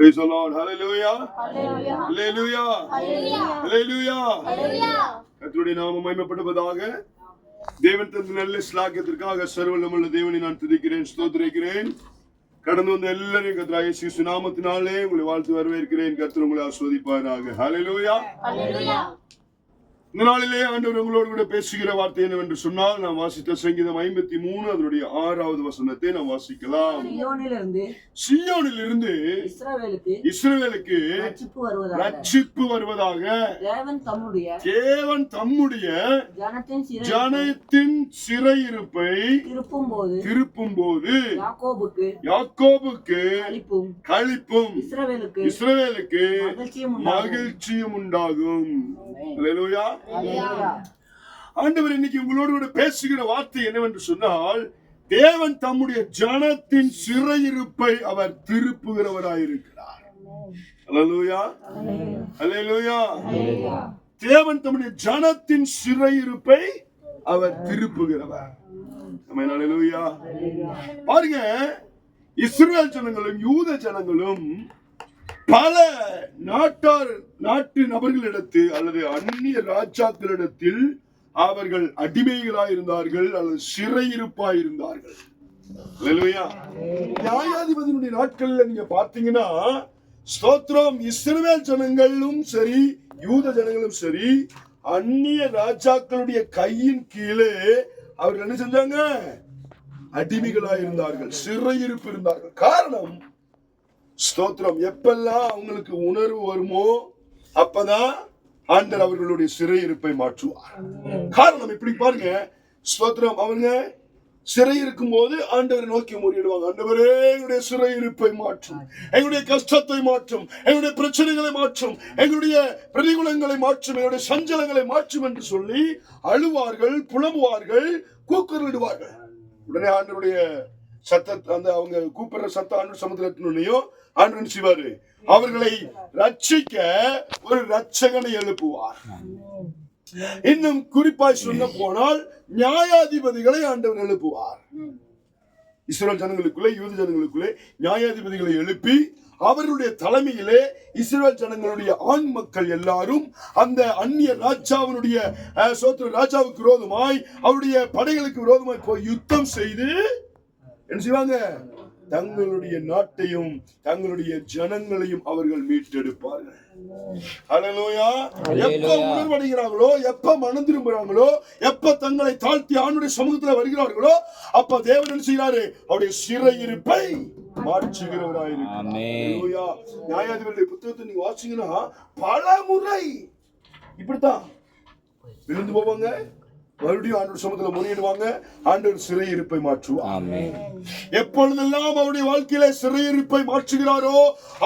Praise the Lord. Hallelujah. Hallelujah. Hallelujah. Hallelujah. Hallelujah. கர்த்தருடைய நாமம் மகிமைப்படுவதாக தேவன் தந்த நல்ல ஸ்லாக்கியத்திற்காக சர்வல்லமுள்ள தேவனை நான் துதிக்கிறேன் ஸ்தோத்திரிக்கிறேன் கடந்து வந்த எல்லாரையும் கர்த்தராக இயேசு நாமத்தினாலே உங்களை வாழ்த்து வரவேற்கிறேன் கர்த்தர் உங்களை ஆஸ்வதிப்பாராக ஹalleluya. இந்த நாளிலே ஆண்டவர் உங்களோடு கூட பேசுகிற வார்த்தை என்னவென்று சொன்னால் நாம் வாசித்த சங்கீதம் ஐம்பத்தி மூணு அதனுடைய ஆறாவது வசனத்தை நாம் வாசிக்கலாம். சியோனில் இருந்து இஸ்ரவேலுக்கு இஸ்ரவேலுக்கு ரட்சிப்பு வருவதாக. தேவன் தம்முடைய தேவன் தம்முடைய ஜனத்தின் சிறை ஜனத்தின் சிறையிருப்பை திருப்பும் போது திருப்பும் போது யாக்கோபுக்கு யாக்கோபுக்கு அளிப்பும் களிப்பும் இஸ்ரவேலுக்கு இஸ்ரவேலுக்கு மகிழ்ச்சியும் உண்டாகும். ஆண்டவர் இன்னைக்கு உங்களோடு கூட பேசுகிற வார்த்தை என்னவென்று சொன்னால் தேவன் தம்முடைய ஜனத்தின் சிறையிருப்பை அவர் திருப்புகிறவராயிருக்கிறார். அல்லேலூயா அல்லேலூயா தேவன் தம்முடைய ஜனத்தின் சிறையிருப்பை அவர் திருப்புகிறவர். ஆமென், அல்லேலூயா பாருங்க இஸ்ரேல் ஜனங்களும் யூத ஜனங்களும் பல நாட்டார் நாட்டு நபர்களிடத்து அல்லது அந்நிய ராஜாக்களிடத்தில் அவர்கள் அடிமைகளாயிருந்தார்கள் அல்லது சிறையிருப்பாயிருந்தார்கள். அல்லேலூயா. நியாயாதிபதியினுடைய நாட்கள்ல நீங்க பார்த்தீங்கன்னா ஸ்தோத்ரம் இஸ்ரவேல் ஜனங்களும் சரி யூத ஜனங்களும் சரி அந்நிய ராஜாக்களுடைய கையின் கீழே அவர்கள் என்ன செஞ்சாங்க? அடிமைகளாயிருந்தார்கள் சிறையிருப்பு இருந்தார்கள். காரணம் ஸ்தோத்திரம். எப்பெல்லாம் அவங்களுக்கு உணர்வு வருமோ அப்பதான் ஆண்டர் அவர்களுடைய சிறையிருப்பை மாற்றுவார். காரணம் இப்படி பாருங்க. ஸ்தோத்திரம். அவங்க சிறை இருக்கும் போது ஆண்டவரை நோக்கி முறையிடுவாங்க. ஆண்டவரே எங்களுடைய சிறையிருப்பை மாற்றும். எங்களுடைய கஷ்டத்தை மாற்றும். எங்களுடைய பிரச்சனைகளை மாற்றும். எங்களுடைய பிரதிகுலங்களை மாற்றும். எங்களுடைய சஞ்சலங்களை மாற்றும் என்று சொல்லி அழுவார்கள் புலம்புவார்கள் கூக்குரலிடுவார்கள். உடனே ஆண்டவருடைய சத்தத்தை அந்த அவங்க கூப்பிடுற சத்த ஆண்டு சமுத்திரத்தினுடையும் ஆண்டு செய்வாரு? அவர்களை ரட்சிக்க ஒரு ரட்சகனை எழுப்புவார். இன்னும் குறிப்பாய் சொல்ல போனால் நியாயாதிபதிகளை ஆண்டவர் எழுப்புவார். இஸ்ரேல் ஜனங்களுக்குள்ளே யூத ஜனங்களுக்குள்ளே நியாயாதிபதிகளை எழுப்பி அவருடைய தலைமையிலே இஸ்ரேல் ஜனங்களுடைய ஆண் மக்கள் எல்லாரும் அந்த அந்நிய ராஜாவினுடைய அஹ், சோத்திர ராஜாவுக்கு விரோதமாய் அவருடைய படைகளுக்கு விரோதமாய் போய் யுத்தம் செய்து என்ன செய்வாங்க? தங்களுடைய நாட்டையும் தங்களுடைய ஜனங்களையும் அவர்கள் மீட்டெடுப்பார்கள். எப்ப உணர்வடைகிறார்களோ எப்ப மனம் திரும்புறாங்களோ எப்ப தங்களை தாழ்த்தி ஆணுடைய சமூகத்துல வருகிறார்களோ அப்ப தேவன் செய்கிறாரு? அவருடைய சிறையிருப்பை. ஹalleluya. நியாயாதிபதியுடைய புத்தகத்தை நீங்க வாசிங்கன்னா பல முறை இப்படித்தான். விழுந்து போவாங்க. மறுபடியும் ஆண்டவர் சமூகத்துல முறையிடுவாங்க. ஆண்டவர் சிறையிருப்பை மாற்றுவார். எப்பொழுதெல்லாம் அவருடைய வாழ்க்கையில சிறையிருப்பை மாற்றுகிறாரோ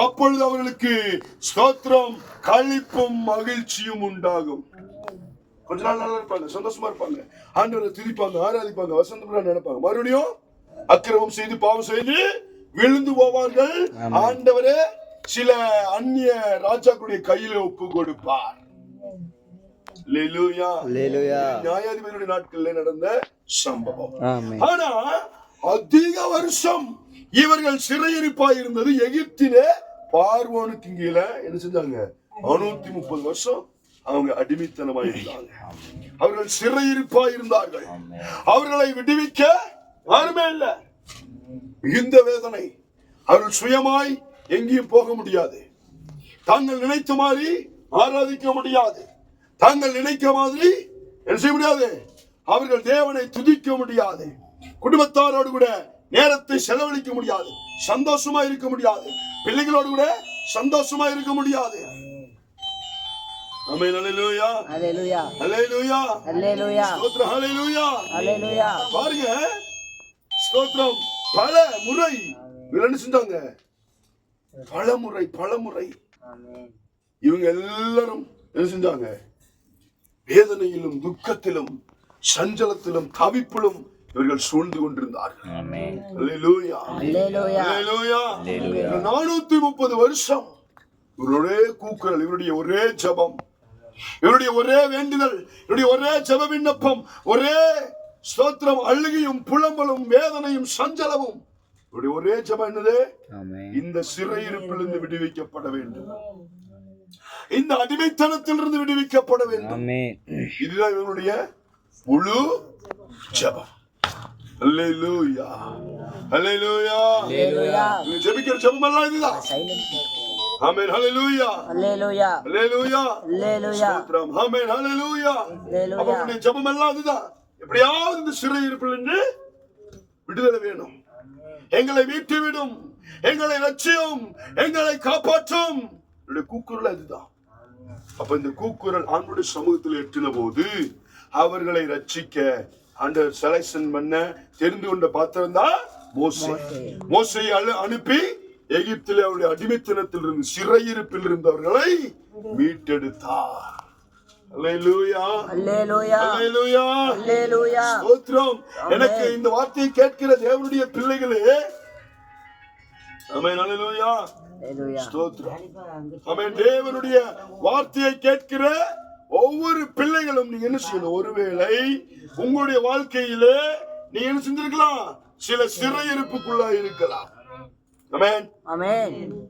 அப்பொழுது அவர்களுக்கு ஸ்தோத்திரம் களிப்பும் மகிழ்ச்சியும் உண்டாகும். கொஞ்ச நாள் நல்லா இருப்பாங்க சந்தோஷமா இருப்பாங்க. ஆண்டவரை துதிப்பாங்க ஆராதிப்பாங்க வசந்தம் நடப்பாங்க மறுபடியும் அக்கிரமம் செய்து பாவம் செய்து விழுந்து போவார்கள். ஆண்டவரே சில அந்நிய ராஜாக்களுடைய கையில ஒப்பு கொடுப்பார். நியாயாதிபதியுடைய நாட்கள்ல நடந்த சம்பவம். ஆனா அதிக வருஷம் இவர்கள் சிறையிருப்பாய் இருந்தது எகிப்திலே. பார்வோனுக்கு கீழே என்ன செஞ்சாங்க? நானூத்தி முப்பது வருஷம் அவங்க அடிமைத்தனமாய் இருந்தாங்க. அவர்கள் சிறையிருப்பாய் இருந்தார்கள். அவர்களை விடுவிக்க யாருமே இல்ல. மிகுந்த வேதனை. அவர்கள் சுயமாய் எங்கேயும் போக முடியாது. தாங்கள் நினைத்த மாதிரி ஆராதிக்க முடியாது. தாங்கள் நினைக்க மாதிரி என்ன செய்ய முடியாது? அவர்கள் தேவனை துதிக்க முடியாது. குடும்பத்தாரோடு கூட நேரத்தை செலவழிக்க முடியாது. சந்தோஷமா இருக்க முடியாது. பிள்ளைகளோடு கூட சந்தோஷமா இருக்க முடியாது. ஆமென். அல்லேலூயா அல்லேலூயா அல்லேலூயா அல்லேலூயா ஸ்தோத்திரம். அல்லேலூயா அல்லேலூயா பாருங்க. ஸ்தோத்திரம். பல முறை என்ன செஞ்சாங்க? பல முறை பல முறை இவங்க எல்லாரும் என்ன செஞ்சாங்க? வேதனையிலும் துக்கத்திலும் சஞ்சலத்திலும் தவிப்பிலும் இவர்கள் சூழ்ந்து கொண்டிருந்தார்கள். ஆமென். அல்லேலூயா அல்லேலூயா அல்லேலூயா அல்லேலூயா. நானூத்தி முப்பது வருஷம் இவருடைய கூக்குரல் இவருடைய ஒரே ஜெபம் இவருடைய ஒரே வேண்டுதல் இவருடைய ஒரே ஜெப விண்ணப்பம் ஒரே ஸ்தோத்திரம் அழுகையும் புலம்பலும் வேதனையும் சஞ்சலமும். இப்படி ஒரே ஜெபம் என்னது? ஆமென். இந்த சிறையிருப்பிலிருந்து விடுவிக்கப்பட வேண்டும். இந்த அடிமைத்தனத்திலிருந்து விடுவிக்கப்பட வேண்டும். ஆமென். இதுதான் இவனுடைய முழு ஜெபம். அல்லேலூயா. அல்லேலூயா. Hallelujah. இவங்க ஜெபிக்கிற ஜெபம் எல்லாம் இதுதான் Silent. ஆமென். ஹalleluya Hallelujah. அல்லேலூயா. Hallelujah. ஸ்தோத்திரம். ஆமென். ஹalleluya Hallelujah. அவனுடைய ஜெபம் எல்லாம் அதுதான் எப்படியாவது இந்த சிறையிருப்பிலிருந்து விடுதலை வேணும். எங்களை மீட்டு விடும் எங்களை லட்சியம் எங்களை காப்பாற்றும். கூக்குரல் அதுதான் அப்ப இந்த கூக்குரல் ஆண்டுடைய சமூகத்தில் எட்டின போது அவர்களை ரட்சிக்க ஆண்டவர் செலக்ஷன் பண்ண தெரிந்து கொண்ட பாத்திரம் தான் மோசே. மோசையை அனுப்பி எகிப்திலே அவருடைய அடிமைத்தனத்தில் இருந்து சிறையிருப்பில் இருந்தவர்களை மீட்டெடுத்தார் எனக்கு இந்த வார்த்தையை கேட்கிற தேவனுடைய பிள்ளைகளே. ஸ்தோத்திரம் ஆமென் தேவனுடைய வார்த்தையை கேட்கிற ஒவ்வொரு பிள்ளைகளும் நீங்க என்ன செய்யணும்? ஒருவேளை உங்களுடைய வாழ்க்கையிலே நீங்க என்ன செஞ்சிருக்கலாம்? சில சிறையிருப்புக்குள்ளா இருக்கலாம்.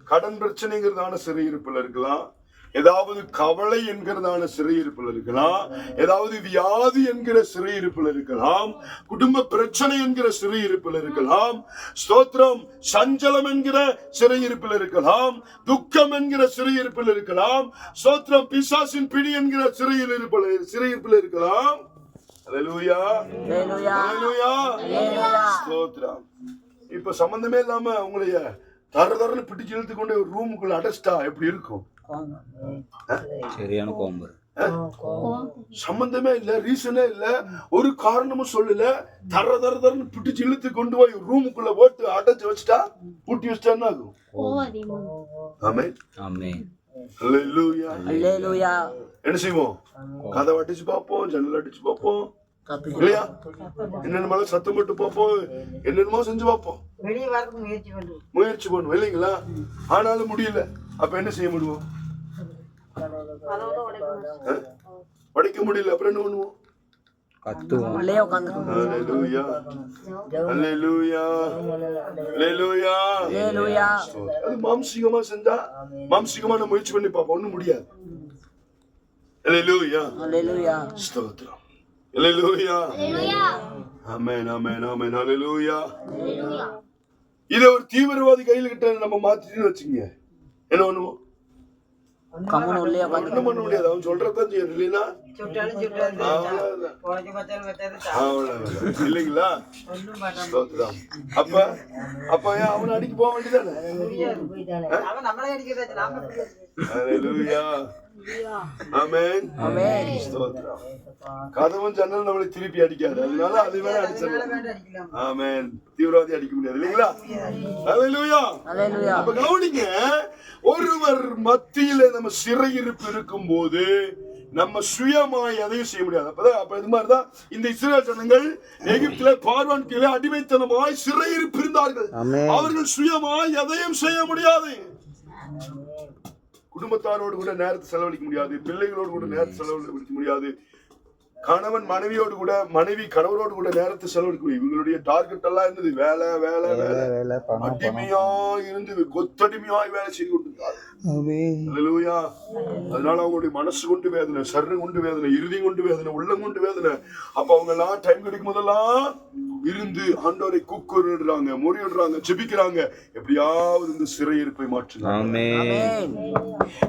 கடன் பிரச்சனைங்கிறதான சிறையிருப்புல இருக்கலாம். ஏதாவது கவலை என்கிறதான சிறையிருப்புல இருக்கலாம் ஏதாவது வியாதி என்கிற சிறையிருப்புல இருக்கலாம் குடும்ப பிரச்சனை என்கிற சிறையிருப்புல இருக்கலாம் ஸ்தோத்திரம் சஞ்சலம் என்கிற சிறையிருப்பில் இருக்கலாம் துக்கம் என்கிற சிறையிருப்பில் இருக்கலாம் ஸ்தோத்திரம் பிசாசின் பிடி என்கிற சிறையில் இருப்பில் சிறையிருப்பில் இருக்கலாம். இப்ப சம்பந்தமே இல்லாம உங்களைய தர தரன்னு பிடிச்சு இழுத்து கொண்டு ஒரு ரூமுக்குள்ள அடைச்சிட்டா எப்படி இருக்கும்? சரியான கோம்பர் சம்பந்தமே இல்ல ரீசனே இல்ல ஒரு காரணமும் சொல்லல. தர தர தரன்னு பிடிச்சு இழுத்து கொண்டு போய் ரூமுக்குள்ள போட்டு அடைச்சு வச்சுட்டா பூட்டி வச்சுட்டா என்ன ஆகும்? ஆமே Hallelujah. என்ன செய்வோம்? கதவை அடிச்சு பார்ப்போம் ஜன்னல் அடிச்சு பார்ப்போம். இல்லையா? என்னென்ன சத்தம் போட்டு பார்ப்போம் என்னென்னமோ செஞ்சு பார்ப்போம். முயற்சி பண்ணுவோம் இல்லைங்களா? ஆனாலும் முடியல. அப்ப என்ன செய்ய முடியும்? உடைக்க முடியல அப்புறம் என்ன பண்ணுவோம்? கத்துவோம். உள்ளே Hallelujah. அது மாம்சீகமா செஞ்சா மாம்சீகமான முயற்சி பண்ணி பார்ப்போம் ஒண்ணும் முடியாது. அல்லேலூயா Hallelujah. ஸ்தோத்திரம். அல்லேலூயா ஆமென் ஆமென் ஆமென். இத ஒரு தீவிரவாதி கையில கிட்ட நம்ம மாத்திட்டு வச்சுங்க என்ன பண்ணுவோம்? கம்முன்னு உள்ளே உட்காந்து பண்ண முடியாது. அவன் சொல்றதான் செய்யணும் இல்லைன்னா சுட்டாலும் சுட்டாலும். இல்லைங்களா? அப்ப அப்ப அவனை அடிக்க போக வேண்டியதானே? முடியாது. அவன் நம்மளே அடிக்கிறாச்சு நாம அல்லேலூயா ஆமென் Amen. ஸ்தோத்திரம் கதவும் ஜன்னல் நம்மளை திருப்பி அடிக்காது அதனால அது வேணா அடிச்சிடலாம் ஆமென் தீவிரவாதி அடிக்க முடியாது இல்லைங்களா. அப்ப கவனிங்க ஒருவர் மத்தியில நம்ம சிறையிருப்பு இருக்கும் போது நம்ம சுயமாய் எதையும் செய்ய முடியாது அப்பதான் அப்ப இது மாதிரிதான் இந்த இஸ்ரேல் ஜனங்கள் எகிப்தில பார்வான் கீழே அடிமைத்தனமாய் சிறையிருப்பு இருந்தார்கள் ஆமென். அவர்கள் சுயமாய் எதையும் செய்ய முடியாது குடும்பத்தாரோடு கூட நேரத்தை செலவழிக்க முடியாது பிள்ளைகளோடு கூட நேரத்தை செலவழிக்க முடியாது. கணவன் மனைவியோடு கூட மனைவி கணவரோடு கூட நேரத்தை செலவழிக்க முடியும் இவங்களுடைய டார்கெட் எல்லாம் இருந்தது வேலை வேலை வேலை அடிமையா இருந்து கொத்தடிமையாய் வேலை செய்து அல்லேலூயா அதனால அவங்களுடைய மனசு கொண்டு வேதனை சர்று கொண்டு வேதனை இறுதி கொண்டு வேதனை உள்ளம் கொண்டு வேதனை. அப்ப அவங்க எல்லாம் டைம் கிடைக்கும் போதெல்லாம் இருந்து ஆண்டவரை கூக்குறாங்க முறையிடுறாங்க ஜெபிக்கிறாங்க. எப்படியாவது இந்த சிறையிருப்பை Amen.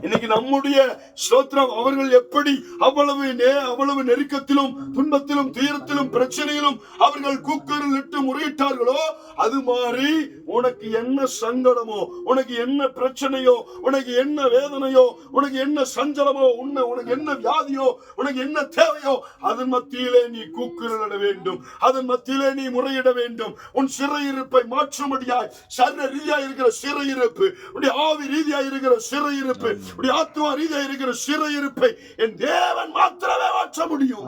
இன்னைக்கு நம்முடைய ஸ்தோத்திரம் அவர்கள் எப்படி அவ்வளவு நே அவ்வளவு நெருக்கத்திலும் துன்பத்திலும் துயரத்திலும் பிரச்சனையிலும் அவர்கள் கூக்குரல் இட்டு முறையிட்டார்களோ அது மாதிரி உனக்கு என்ன சங்கடமோ உனக்கு என்ன பிரச்சனையோ உனக்கு என்ன வேதனையோ உனக்கு என்ன சஞ்சலமோ உன்ன உனக்கு என்ன வியாதியோ உனக்கு என்ன தேவையோ அதன் மத்தியிலே நீ கூக்குரலிட வேண்டும். அதன் மத்தியிலே நீ முறையிட வேண்டும். உன் சிறையிருப்பை மாற்றும்படியாய் சர்வ ரீதியா இருக்கிற சிறையிருப்பு உன்னுடைய ஆவி ரீதியா இருக்கிற சிறையிருப்பு உன்னுடைய ஆத்மா ரீதியா இருக்கிற சிறையிருப்பை என் தேவன் மாத்திரமே மாற்ற முடியும்.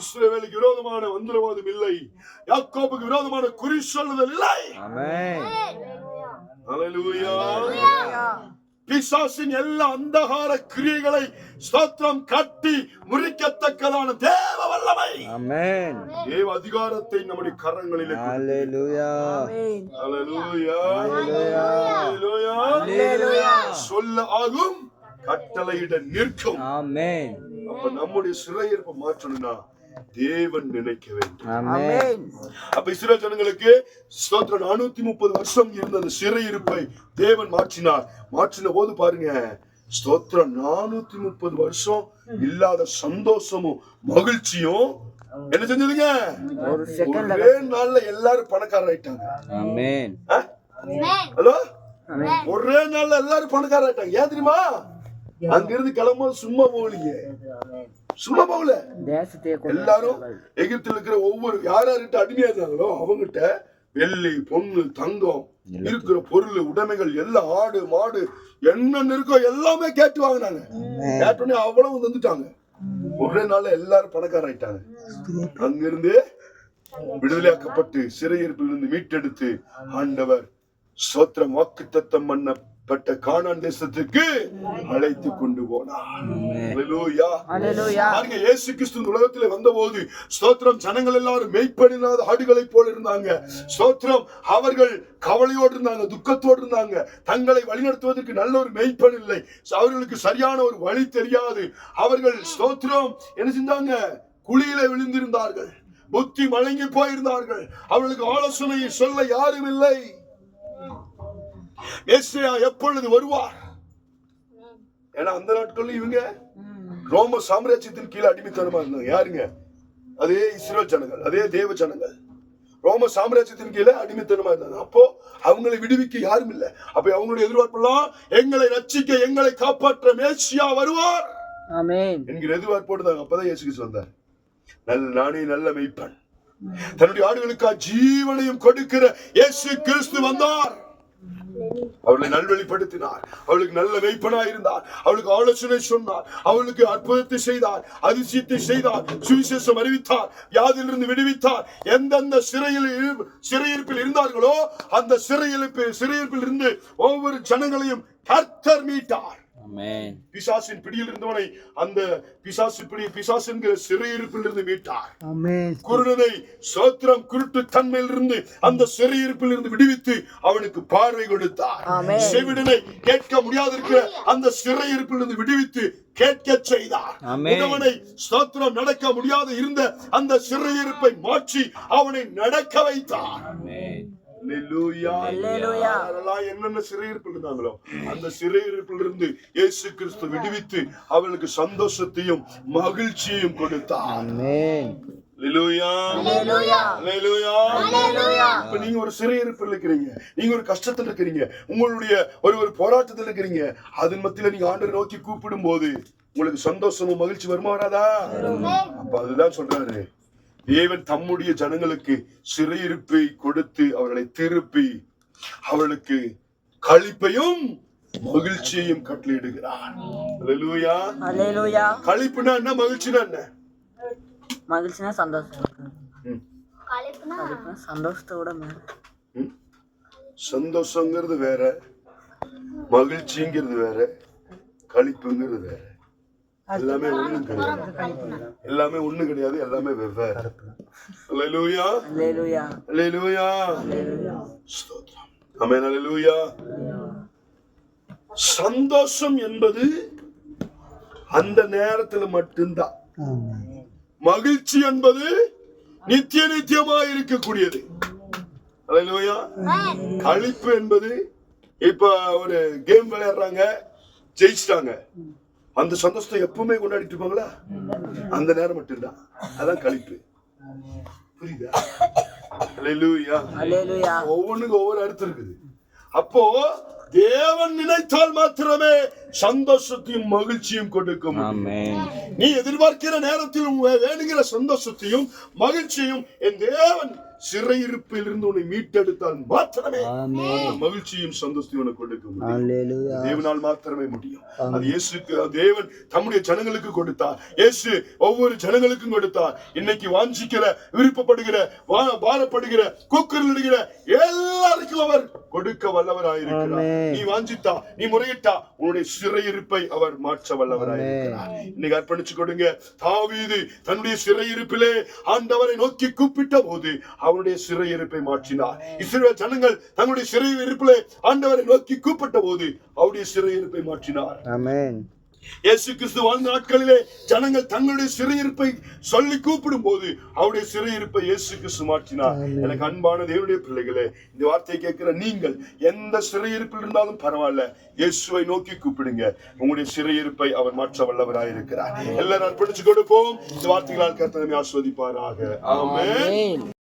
இஸ்ரவேலுக்கு விரோதமான மந்திரவாதம் இல்லை. யாக்கோபுக்கு விரோதமான குறி சொல்லுதல் இல்லை. ஆமென். Hallelujah. Hallelujah. பிசாசின் எல்லா அந்தகார கிரியைகளை ஸ்தோத்திரம் கட்டி முறிக்கத்தக்கதான தேவ வல்லமை. Amen. தேவ அதிகாரத்தை நம்முடைய கரங்களில். சொல்ல ஆகும் கட்டளையிட நிற்கும். Amen. அப்ப நம்முடைய சிறையிருப்பை மாற்றணும்னா தேவன் நினைக்க வேண்டும். அப்ப இஸ்ரேல் ஜனங்களுக்கு ஸ்தோத்திரம். நானூத்தி முப்பது வருஷம் இருந்த அந்த சிறையிருப்பை தேவன் மாற்றினார். மாற்றின போது பாருங்க ஸ்தோத்திரம் நானூத்தி முப்பது வருஷம் இல்லாத சந்தோஷமும் மகிழ்ச்சியும் என்ன செஞ்சதுங்க? ஒரு நாள்ல எல்லாரும் பணக்காரர் ஆயிட்டாங்க. Amen. ஹலோ? ஒரே நாள்ல எல்லாரும் பணக்காரர் ஆயிட்டாங்க. ஏன் தெரியுமா? அங்க இருந்து கிளம்பும்போது சும்மா போகலீங்க சும்மா போகல. எல்லாரும் எகிப்தில் இருக்கிற ஒவ்வொரு யார் யார்கிட்ட அடிமையா இருந்தாங்களோ அவங்ககிட்ட வெள்ளி பொண்ணு தங்கம் இருக்கிற பொருள் உடைமைகள் எல்லாம் ஆடு மாடு என்னென்ன இருக்கோ எல்லாமே கேட்டு வாங்கினாங்க. கேட்டோடனே அவ்வளவு வந்துட்டாங்க ஒரே நாள்ல எல்லாரும் பணக்கார ஆயிட்டாங்க அங்கிருந்து விடுதலையாக்கப்பட்டு சிறையிருப்பில் இருந்து மீட்டெடுத்து ஆண்டவர் சோத்திரம் வாக்கு தத்தம் பண்ணப்பட்ட கானான் தேசத்துக்கு அழைத்து கொண்டு போனார். பாருங்க இயேசு கிறிஸ்து இந்த உலகத்திலே வந்தபோது ஸ்தோத்திரம் ஜனங்கள் எல்லாரும் மெய்ப்படினாத ஆடுகளை போல இருந்தாங்க. ஸ்தோத்திரம் அவர்கள் கவலையோடு இருந்தாங்க துக்கத்தோடு இருந்தாங்க. தங்களை வழிநடத்துவதற்கு நல்ல ஒரு மெய்ப்பன் இல்லை அவர்களுக்கு சரியான ஒரு வழி தெரியாது. அவர்கள் ஸ்தோத்திரம் என்ன செஞ்சாங்க? குழியிலே விழுந்திருந்தார்கள். புத்தி மலங்கி போயிருந்தார்கள். அவர்களுக்கு ஆலோசனையை சொல்ல யாரும் இல்லை. ஏசியா எப்பொழுது வருவார்? ஏன்னா அந்த நாட்கள்ல இவங்க ரோம சாம்ராஜ்யத்தின் கீழே அடிமைத்தனமா இருந்தாங்க. யாருங்க? அதே இஸ்ரேல் ஜனங்கள் அதே தேவ ஜனங்கள். ரோம சாம்ராஜ்யத்தின் கீழே அடிமைத்தனமா இருந்தாங்க. அப்போ அவங்களை விடுவிக்க யாரும் இல்ல. அப்ப அவங்களுடைய எதிர்பார்ப்பெல்லாம் எங்களை ரட்சிக்க எங்களை காப்பாற்ற மேசியா வருவார் என்கிற எதிர்பார்ப்போடு தான் அப்பதான் இயேசு கிறிஸ்து வந்தார். நல்ல நானே நல்ல மெய்ப்பன். தன்னுடைய ஆடுகளுக்கா ஜீவனையும் கொடுக்கிற இயேசு கிறிஸ்து வந்தார். அவளை நல்வழிப்படுத்தினார் அவளுக்கு நல்ல வைப்பனா இருந்தார் அவளுக்கு ஆலோசனை சொன்னார். அவளுக்கு அற்புதத்தை செய்தார். அதிசயத்தை செய்தார். சுவிசேஷம் அறிவித்தார். யாதிலிருந்து விடுவித்தார். எந்தெந்த சிறையில் சிறையிருப்பில் இருந்தார்களோ அந்த சிறையிருப்பில் சிறையிருப்பில் இருந்து ஒவ்வொரு ஜனங்களையும் கர்த்தர் மீட்டார். பிசாசின் பிடியில் இருந்தவனை அந்த பிசாசு பிடி பிசாசு என்கிற சிறையிருப்பில் இருந்து மீட்டார். ஆமென். குருடனை சோத்திரம் குருட்டு தன்மையில் இருந்து அந்த சிறையிருப்பில் இருந்து விடுவித்து அவனுக்கு பார்வை கொடுத்தார். ஆமென். செவிடனை கேட்க முடியாதிருக்கிற அந்த சிறையிருப்பில் இருந்து விடுவித்து கேட்க செய்தார். ஆமென். உடவனை ஸ்தோத்திரம் நடக்க முடியாத இருந்த அந்த சிறையிருப்பை மாற்றி அவனை நடக்க வைத்தார். என்னென்ன சிறையிருப்பில் இருந்தாங்களோ அந்த சிறையிருப்பில் இருந்து இயேசு கிறிஸ்து விடுவித்து அவளுக்கு சந்தோஷத்தையும் மகிழ்ச்சியையும். இப்ப நீங்க ஒரு சிறையிருப்பில் இருக்கிறீங்க நீங்க ஒரு கஷ்டத்தில் இருக்கிறீங்க உங்களுடைய ஒரு ஒரு போராட்டத்தில் இருக்கிறீங்க அதன் மத்தியில நீங்க ஆண்டரை நோக்கி கூப்பிடும் போது உங்களுக்கு சந்தோஷமும் மகிழ்ச்சி வருமா வராதா? அப்ப அதுதான் சொல்றாரு. தேவன் தம்முடைய ஜனங்களுக்கு சிறையிருப்பை கொடுத்து அவர்களை திருப்பி அவர்களுக்கு களிப்பையும் மகிழ்ச்சியையும் கட்டளையிடுகிறார். களிப்புனா என்ன? மகிழ்ச்சினா என்ன? மகிழ்ச்சினா சந்தோஷம். சந்தோஷத்தோட? சந்தோஷங்கிறது வேற மகிழ்ச்சிங்கிறது வேற களிப்புங்கிறது வேற. எல்லாமே ஒண்ணு கிடையாது. எல்லாமே ஒண்ணு கிடையாது எல்லாமே வெவ்வேறு அல்லேலூயா அல்லேலூயா அல்லேலூயா ஸ்தோத்திரம். ஆமென் அல்லேலூயா சந்தோஷம் என்பது அந்த நேரத்துல மட்டும்தான். மகிழ்ச்சி என்பது நித்திய நித்தியமாக இருக்கக்கூடியது. அல்லேலூயா களிப்பு என்பது இப்ப ஒரு கேம் விளையாடுறாங்க ஜெயிச்சிட்டாங்க. அந்த சந்தோஷத்தை எப்பவுமே கொண்டாடிட்டு இருப்பாங்களா? அந்த நேரம் மட்டும்தான். அதான் களிப்பு புரியுதா? ஒவ்வொன்றுக்கும் ஒவ்வொரு அர்த்தம் இருக்குது. அப்போ தேவன் நினைத்தால் மாத்திரமே சந்தோஷத்தையும் மகிழ்ச்சியும் கொடுக்க முடியும் Amen. நீ எதிர்பார்க்கிற நேரத்தில் வேணுங்கிற சந்தோஷத்தையும் மகிழ்ச்சியும் என் தேவன் சிறையிருப்பில் இருந்து உன்னை மீட்டெடுத்தால் மாத்திரமே. மகிழ்ச்சியும் சந்தோஷத்தையும் உனக்கு கொடுக்க முடியும். தேவனால் மாத்திரமே முடியும். அது இயேசுக்கு தேவன் தம்முடைய ஜனங்களுக்கு கொடுத்தார். இயேசு ஒவ்வொரு ஜனங்களுக்கும் கொடுத்தார். இன்னைக்கு வாஞ்சிக்கிற விருப்பப்படுகிற வா- பாரப்படுகிற கூக்குரலிடுகிற எல்லாருக்கும் அவர் கொடுக்க வல்லவராயிருக்கிறார். நீ வாஞ்சித்தா நீ முறையிட்டா உன்னுடைய சிறையிருப்பை அவர் மாற்ற வல்லவராயிருக்கிறார். இன்னைக்கு அர்ப்பணிச்சு கொடுங்க. தாவீது தன்னுடைய சிறையிருப்பிலே ஆண்டவரை நோக்கி கூப்பிட்ட போது அவருடைய சிறையிருப்பை மாற்றினார். இஸ்ரவேல் ஜனங்கள் தங்களுடைய சிறையிருப்பிலே ஆண்டவரை நோக்கி கூப்பிட்ட போது அவருடைய சிறையிருப்பை மாற்றினார். இயேசு கிறிஸ்து வாழ்ந்த நாட்களிலே ஜனங்கள் தங்களுடைய சிறையிருப்பை சொல்லி கூப்பிடும் போது அவருடைய சிறையிருப்பை இயேசு கிறிஸ்து மாற்றினார். எனக்கு அன்பான தேவனுடைய பிள்ளைகளே இந்த வார்த்தையை கேட்கிற நீங்கள் எந்த சிறையிருப்பில் இருந்தாலும் பரவாயில்ல இயேசுவை நோக்கி கூப்பிடுங்க. உங்களுடைய சிறையிருப்பை அவர் மாற்ற வல்லவராயிருக்கிறார் எல்லாரும் அர்ப்பணிச்சு கொடுப்போம். இந்த வார்த்தைகளால் கர்த்தனை ஆஸ்வதிப்பாராக. ஆமென்